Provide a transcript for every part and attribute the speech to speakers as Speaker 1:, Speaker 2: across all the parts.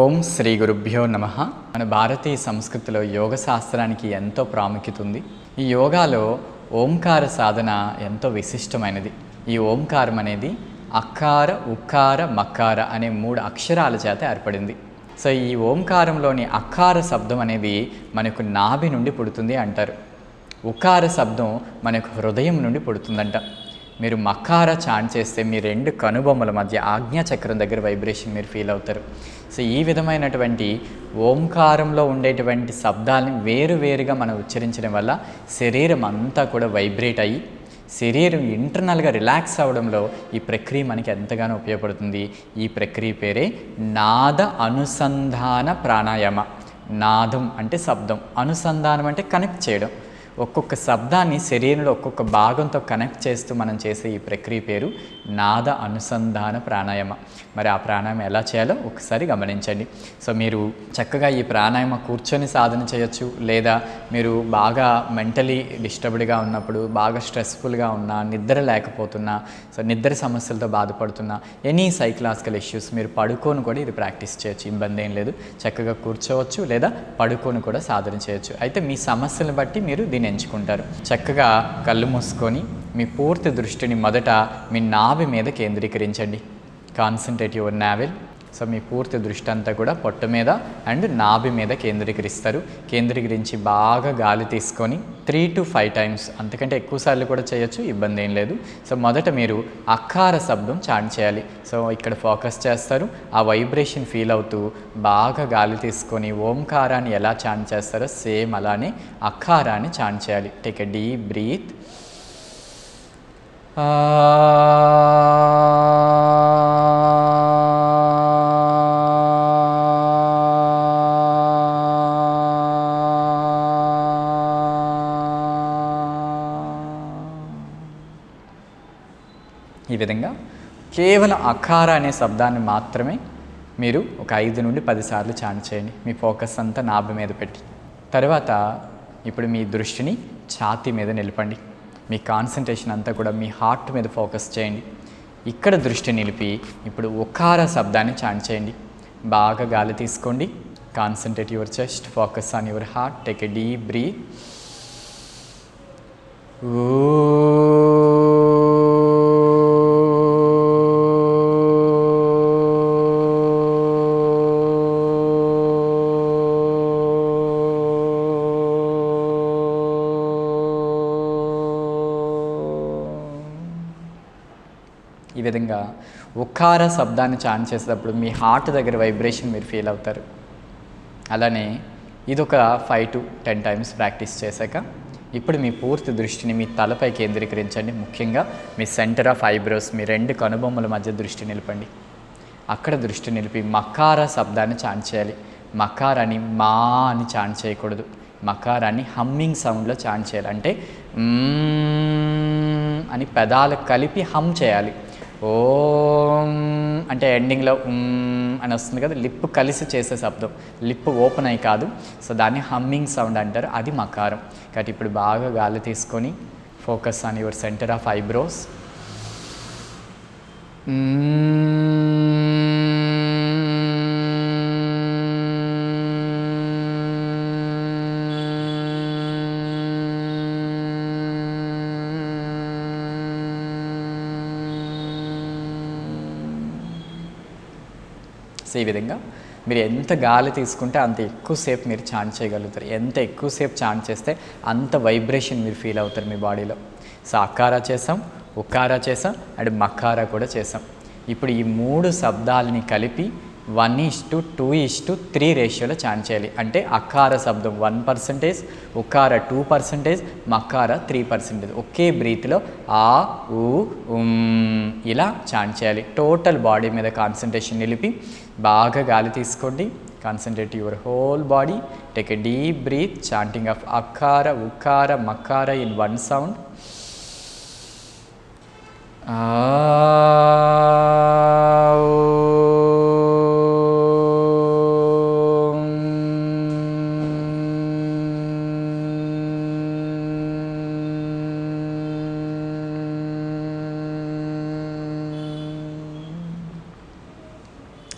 Speaker 1: ఓం శ్రీ గురుభ్యో నమ. మన భారతీయ సంస్కృతిలో యోగ శాస్త్రానికి ఎంతో ప్రాముఖ్యత ఉంది. ఈ యోగాలో ఓంకార సాధన ఎంతో విశిష్టమైనది. ఈ ఓంకారం అనేది అక్కార ఉక్కార మక్కార అనే మూడు అక్షరాల చేత ఏర్పడింది. సో ఈ ఓంకారంలోని అక్కార శబ్దం అనేది మనకు నాభి నుండి పుడుతుంది అంటారు. ఉకార శబ్దం మనకు హృదయం నుండి పుడుతుందంట. మీరు మకార చాంట్ చేస్తే మీ రెండు కనుబొమ్మల మధ్య ఆజ్ఞా చక్రం దగ్గర వైబ్రేషన్ మీరు ఫీల్ అవుతారు. సో ఈ విధమైనటువంటి ఓంకారంలో ఉండేటువంటి శబ్దాలని వేరు వేరుగా మనం ఉచ్చరించడం వల్ల శరీరం అంతా కూడా వైబ్రేట్ అయ్యి శరీరం ఇంటర్నల్గా రిలాక్స్ అవ్వడంలో ఈ ప్రక్రియ మనకి ఎంతగానో ఉపయోగపడుతుంది. ఈ ప్రక్రియ పేరే నాద అనుసంధాన ప్రాణాయామ. నాదం అంటే శబ్దం అనుసంధానం అంటే కనెక్ట్ చేయడం. ఒక్కొక్క శబ్దాన్ని శరీరంలో ఒక్కొక్క భాగంతో కనెక్ట్ చేస్తూ మనం చేసే ఈ ప్రక్రియ పేరు నాద అనుసంధాన ప్రాణాయామ. మరి ఆ ప్రాణాయామం ఎలా చేయాలో ఒకసారి గమనించండి. సో మీరు చక్కగా ఈ ప్రాణాయామ కూర్చొని సాధన చేయొచ్చు లేదా మీరు బాగా మెంటలీ డిస్టర్బ్డ్గా ఉన్నప్పుడు బాగా స్ట్రెస్ఫుల్గా ఉన్నా నిద్ర లేకపోతున్నా సో నిద్ర సమస్యలతో బాధపడుతున్నా ఎనీ సైకలాజికల్ ఇష్యూస్ మీరు పడుకొని కూడా ఇది ప్రాక్టీస్ చేయొచ్చు ఇబ్బంది ఏం లేదు. చక్కగా కూర్చోవచ్చు లేదా పడుకొని కూడా సాధన చేయొచ్చు. అయితే మీ సమస్యలను బట్టి మీరు దీన్ని ఎంచుకుంటారు. చక్కగా కళ్ళు మూసుకొని మీ పూర్తి దృష్టిని మొదట మీ నాభి మీద కేంద్రీకరించండి. కాన్సన్ట్రేట్ యువర్ నావెల్ సో మీ పూర్తి దృష్టి అంతా కూడా పొట్టు మీద అండ్ నాభి మీద కేంద్రీకరిస్తారు. కేంద్రీకరించి బాగా గాలి తీసుకొని త్రీ టు ఫైవ్ టైమ్స్ అంతకంటే ఎక్కువసార్లు కూడా చేయొచ్చు ఇబ్బంది ఏం లేదు. సో మొదట మీరు అక్కార శబ్దం చాంట్ చేయాలి. సో ఇక్కడ ఫోకస్ చేస్తారు. ఆ వైబ్రేషన్ ఫీల్ అవుతూ బాగా గాలి తీసుకొని ఓంకారాన్ని ఎలా చాంట్ చేస్తారో సేమ్ అలానే అక్కారాన్ని చాంట్ చేయాలి. టేక్ ఎ డీప్ బ్రీత్ ఈ విధంగా కేవలం అకార అనే శబ్దాన్ని మాత్రమే మీరు ఒక ఐదు నుండి పదిసార్లు ఛాన్ చేయండి. మీ ఫోకస్ అంతా నాభ మీద పెట్టి. తర్వాత ఇప్పుడు మీ దృష్టిని ఛాతీ మీద నిలపండి. మీ కాన్సన్ట్రేషన్ అంతా కూడా మీ హార్ట్ మీద ఫోకస్ చేయండి. ఇక్కడ దృష్టి నిలిపి ఇప్పుడు ఒకార శబ్దాన్ని ఛాన్ చేయండి. బాగా గాలి తీసుకోండి. Concentrate your chest focus on your heart take a deep breath. ఈ విధంగా ఉకార శబ్దాన్ని చాన్ చేసేటప్పుడు మీ హార్ట్ దగ్గర వైబ్రేషన్ మీరు ఫీల్ అవుతారు. అలానే ఇది ఒక five to ten times practice చేశాక ఇప్పుడు మీ పూర్తి దృష్టిని మీ తలపై కేంద్రీకరించండి. ముఖ్యంగా మీ సెంటర్ ఆఫ్ ఐబ్రోస్ మీ రెండు కనుబొమ్మల మధ్య దృష్టి నిలపండి. అక్కడ దృష్టి నిలిపి మకార శబ్దాన్ని చాన్ చేయాలి. మకారాన్ని మా అని చాన్ చేయకూడదు. మకారాన్ని హమ్మింగ్ సౌండ్లో చాన్ చేయాలి. అంటే అని పెదాలు కలిపి హమ్ చేయాలి. ఓం అంటే ఎండింగ్లో అని వస్తుంది కదా లిప్ కలిసి చేసే శబ్దం. లిప్ ఓపెన్ అయి కాదు. సో దాన్ని హమ్మింగ్ సౌండ్ అంటారు. అది మకారం కాబట్టి ఇప్పుడు బాగా గాలి తీసుకొని focus on your centre of eyebrows. So ఈ విధంగా మీరు ఎంత గాలి తీసుకుంటే అంత ఎక్కువసేపు మీరు ఛాన్ చేయగలుగుతారు. ఎంత ఎక్కువసేపు ఛాన్ చేస్తే అంత వైబ్రేషన్ మీరు ఫీల్ అవుతారు మీ బాడీలో. సో అక్కారా చేసాం ఉక్కారా చేసాం అండ్ మక్కారా కూడా చేసాం. ఇప్పుడు ఈ మూడు శబ్దాలని కలిపి one is to two is to three రేషియోలో ఛాన్ చేయాలి. అంటే అక్కార శబ్దం వన్ పర్సంటేజ్ ఉకార టూ పర్సంటేజ్ మకార త్రీ పర్సంటేజ్. ఒకే బ్రీత్లో ఆ ఊ ఇలా ఛాన్ చేయాలి. టోటల్ బాడీ మీద కాన్సన్ట్రేషన్ నిలిపి బాగా గాలి తీసుకోండి. Concentrate your whole body. Take a deep breath chanting of అక్కార ఉకార మకార ఇన్ వన్ సౌండ్. ఆ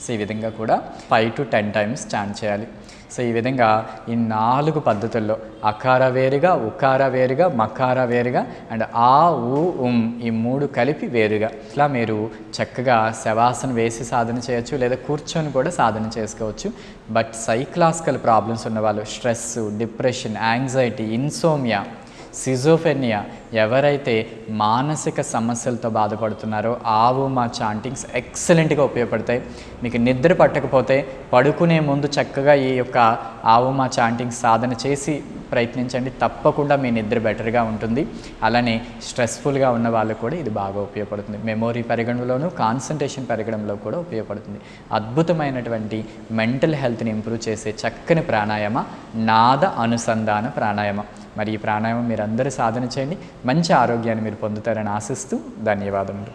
Speaker 1: సో ఈ విధంగా కూడా five to ten times stand చేయాలి. సో ఈ విధంగా ఈ నాలుగు పద్ధతుల్లో అకార వేరుగా ఉకార వేరుగా మకార వేరుగా అండ్ ఆ ఊ ఉమ్ ఈ మూడు కలిపి వేరుగా. ఇట్లా మీరు చక్కగా శవాసన వేసి సాధన చేయొచ్చు లేదా కూర్చొని కూడా సాధన చేసుకోవచ్చు. బట్ సైక్లాసికల్ ప్రాబ్లమ్స్ ఉన్నవాళ్ళు stress depression anxiety insomnia schizophrenia ఎవరైతే మానసిక సమస్యలతో బాధపడుతున్నారో ఆవు మా చాంటింగ్స్ ఎక్సలెంట్గా ఉపయోగపడతాయి. మీకు నిద్ర పట్టకపోతే పడుకునే ముందు చక్కగా ఈ యొక్క ఆవు మా చాంటింగ్స్ సాధన చేసి ప్రయత్నించండి. తప్పకుండా మీ నిద్ర బెటర్గా ఉంటుంది. అలానే స్ట్రెస్ఫుల్గా ఉన్న వాళ్ళకు కూడా ఇది బాగా ఉపయోగపడుతుంది. మెమొరీ పెరగడంలోనూ కాన్సన్ట్రేషన్ పెరగడంలో కూడా ఉపయోగపడుతుంది. అద్భుతమైనటువంటి మెంటల్ హెల్త్ని ఇంప్రూవ్ చేసే చక్కని ప్రాణాయామ నాద అనుసంధాన ప్రాణాయామం. మరి ఈ ప్రాణాయామం మీరు అందరూ సాధన చేయండి. మంచి ఆరోగ్యాన్ని మీరు పొందుతారని ఆశిస్తూ ధన్యవాదములు.